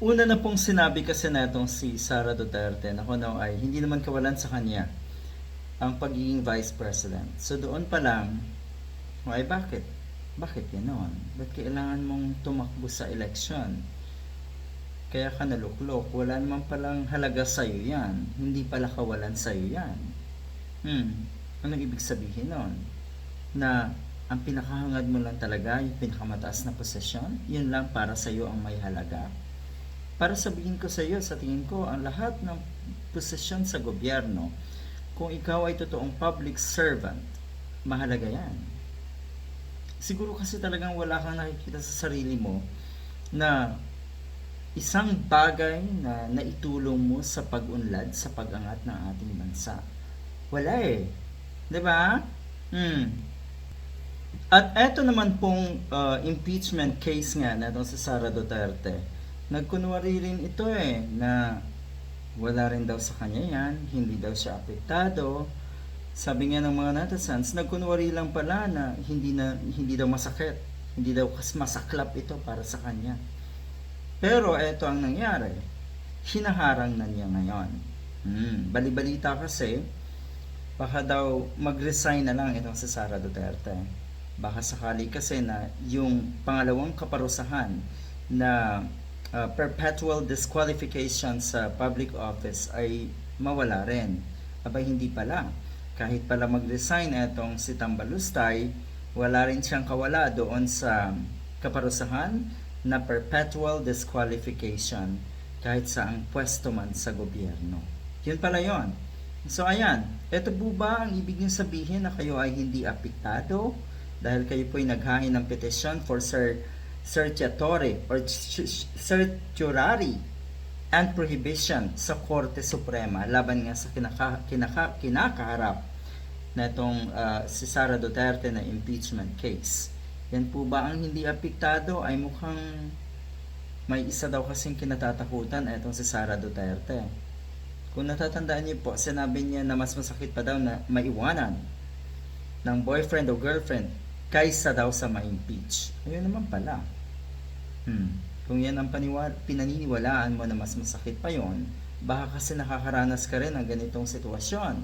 Una na pong sinabi kasi natong si Sara Duterte na kung ano ay hindi naman kawalan sa kanya ang pagiging vice president. So doon pa lang, ay bakit? Bakit ganoon? Ba't kailangan mong tumakbo sa eleksyon? Kaya ka naluklok, wala naman palang halaga sa'yo yan. Hindi pala kawalan sa'yo yan. Hmm, anong ibig sabihin nun? Na ang pinakahangad mo lang talaga, yung pinakamataas na posisyon, yun lang para sa'yo ang may halaga. Para sabihin ko sa iyo, sa tingin ko, ang lahat ng posisyon sa gobyerno, kung ikaw ay totoong public servant, mahalaga yan. Siguro kasi talagang wala kang nakikita sa sarili mo na isang bagay na naitulong mo sa pag-unlad, sa pag-angat ng ating bansa. Wala eh. 'Di ba? Hmm. At eto naman pong uh, impeachment case nga na si Sara Duterte. Nagkunwari rin ito eh na wala rin daw sa kanya yan, hindi daw siya apektado. Sabi nga ng mga netizens, nagkunwari lang pala na hindi na hindi daw masakit, hindi daw kas masaklap ito para sa kanya. Pero eto ang nangyari, hinaharang na niya ngayon. Hmm, balibalita kasi, baka daw mag-resign na lang itong si Sara Duterte. Baka sakali kasi na yung pangalawang kaparusahan na uh, perpetual disqualification sa public office ay mawala rin. Abay hindi pala. Kahit pala mag-resign itong si Tambalustay, wala rin siyang kawala doon sa kaparusahan na perpetual disqualification kahit sa ang pwesto man sa gobyerno. Yun pala yon. So ayan, ito po ba ang ibig niyo sabihin na kayo ay hindi apektado dahil kayo po ay naghain ng petition for Sir certiorari or certiorari and prohibition sa Korte Suprema laban nga sa kinaka, kinaka, kinakaharap na itong uh, si Sara Duterte na impeachment case. Yan po ba ang hindi apektado ay mukhang may isa daw kasing kinatatakutan itong si Sara Duterte. Kung natatandaan niyo po, sinabi niya na mas masakit pa daw na maiwanan ng boyfriend o girlfriend kaysa daw sa ma-impeach. Ayun naman pala. Hmm. Kung yan ang paniwala, pinaniniwalaan mo na mas masakit pa yon, baka kasi nakakaranas ka rin ng ganitong sitwasyon.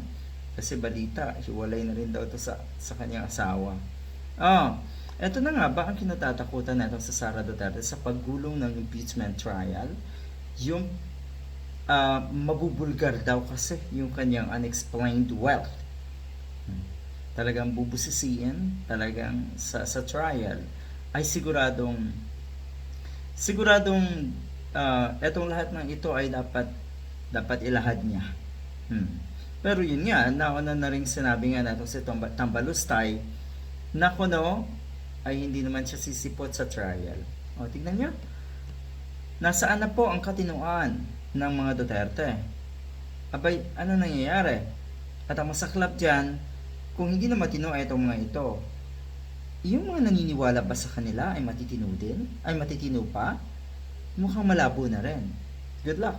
Kasi balita, hiwalay na rin daw ito sa, sa kanyang asawa. Oh, eto na nga ba ang kinatatakutan natin sa Sara Duterte sa paggulong ng impeachment trial? Yung uh, mabubulgar daw kasi yung kanyang unexplained wealth. Hmm. Talagang bubusisiin, talagang sa, sa trial ay siguradong siguradong uh, etong lahat ng ito ay dapat dapat ilahad niya. Hmm. Pero yun nga, nauna na rin sinabi nga natin si Tambalustay na kuno ay hindi naman siya sisipot sa trial. O, tignan niyo. Nasaan na po ang katinuan ng mga Duterte? Abay, ano nangyayari? At ang masaklap dyan, kung hindi na matino itong mga ito, yung mga naniniwala ba sa kanila ay matitino din? Ay matitino pa? Mukhang malabo na rin. Good luck!